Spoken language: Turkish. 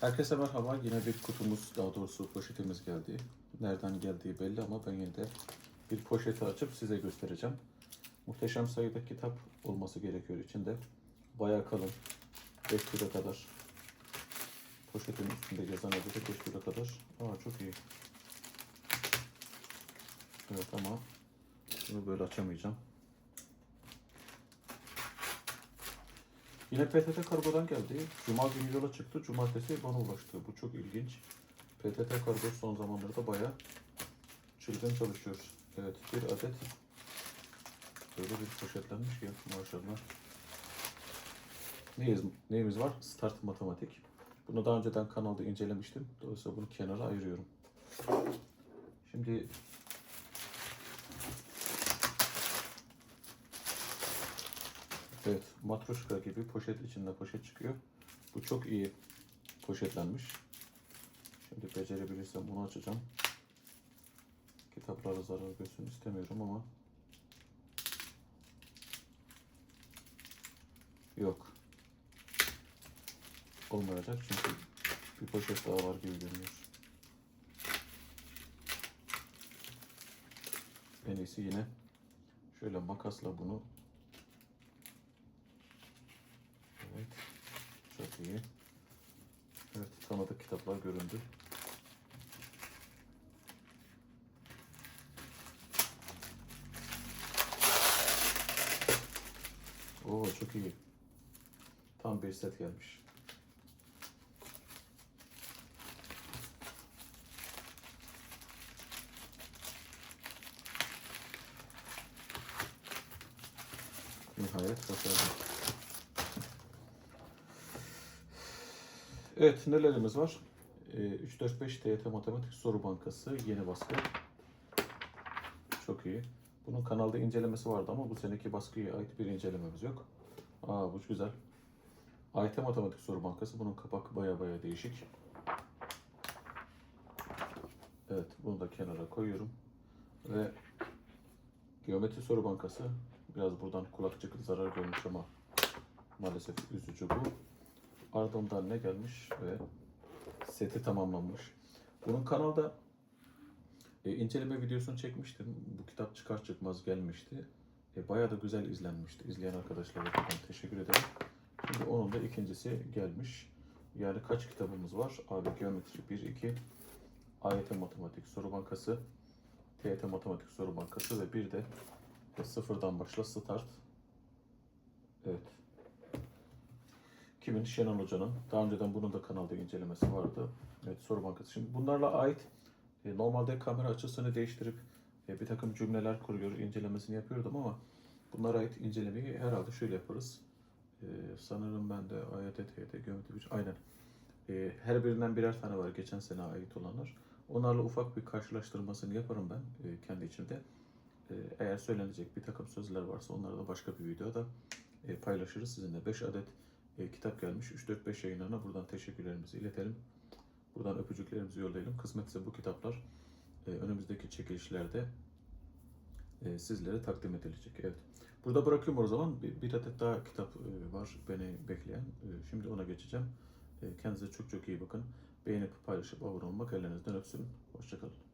Herkese merhaba. Yine bir kutumuz, daha doğrusu poşetimiz geldi. Nereden geldiği belli ama ben yine de bir poşeti açıp size göstereceğim. Muhteşem sayıda kitap olması gerekiyor içinde. Bayağı kalın. 5 kilo kadar. Poşetin üstünde yazan da 5 kilo kadar. Aa çok iyi. Evet ama bunu böyle açamayacağım. Yine PTT kargodan geldi. Cuma günü yola çıktı. Cumartesi bana ulaştı. Bu çok ilginç. PTT kargo son zamanlarda bayağı çılgın çalışıyor. Evet bir adet böyle bir poşetlenmiş ki maşallah. Neyiz, neyimiz var? Start matematik. Bunu daha önceden kanalda incelemiştim. Dolayısıyla bunu kenara ayırıyorum. Şimdi Evet, matroşka gibi poşet içinde poşet çıkıyor. Bu çok iyi poşetlenmiş. Şimdi becerebilirsem bunu açacağım. Kitaplara zarar görsün istemiyorum ama yok. Olmayacak çünkü bir poşet daha var gibi görünüyor. En iyisi yine şöyle makasla bunu Evet. İyi. Evet, tanıdık kitaplar göründü. Oo çok iyi. Tam bir set gelmiş. Nihayet başardım. Evet, nelerimiz var? Ee, 3-4-5 TYT Matematik Soru Bankası yeni baskı. Çok iyi. Bunun kanalda incelemesi vardı ama bu seneki baskıya ait bir incelememiz yok. Aa bu güzel. AYT Matematik Soru Bankası. Bunun kapak baya baya değişik. Evet, bunu da kenara koyuyorum. Ve Geometri Soru Bankası. Biraz buradan kulakçık zarar görmüş ama maalesef üzücü bu. Ardından ne gelmiş ve seti tamamlanmış. Bunun kanalda e, inceleme videosunu çekmiştim. Bu kitap çıkar çıkmaz gelmişti. E, bayağı da güzel izlenmişti. İzleyen arkadaşlara teşekkür ederim. Şimdi onun da ikincisi gelmiş. Yani kaç kitabımız var? Abi Geometri 1, 2, AYT Matematik Soru Bankası, TYT Matematik Soru Bankası ve bir de e, sıfırdan başla Start. Evet. Kimin? Şenol Hoca'nın. Daha önceden bunun da kanalda incelemesi vardı. Evet soru bankası. Şimdi bunlarla ait e, normalde kamera açısını değiştirip e, bir takım cümleler kuruyor, incelemesini yapıyordum ama bunlara ait incelemeyi herhalde şöyle yaparız. E, sanırım ben de AYT, TYT, Geometri 3, aynen. E, her birinden birer tane var geçen sene ait olanlar. Onlarla ufak bir karşılaştırmasını yaparım ben e, kendi içimde. E, eğer söylenecek bir takım sözler varsa onları da başka bir videoda e, paylaşırız sizinle. 5 adet e, kitap gelmiş. 3-4-5 yayınlarına buradan teşekkürlerimizi iletelim. Buradan öpücüklerimizi yollayalım. Kısmetse bu kitaplar e, önümüzdeki çekilişlerde e, sizlere takdim edilecek. Evet. Burada bırakıyorum o zaman. Bir, bir adet daha kitap e, var beni bekleyen. E, şimdi ona geçeceğim. E, kendinize çok çok iyi bakın. Beğenip paylaşıp abone olmak ellerinizden öpsün. Hoşçakalın.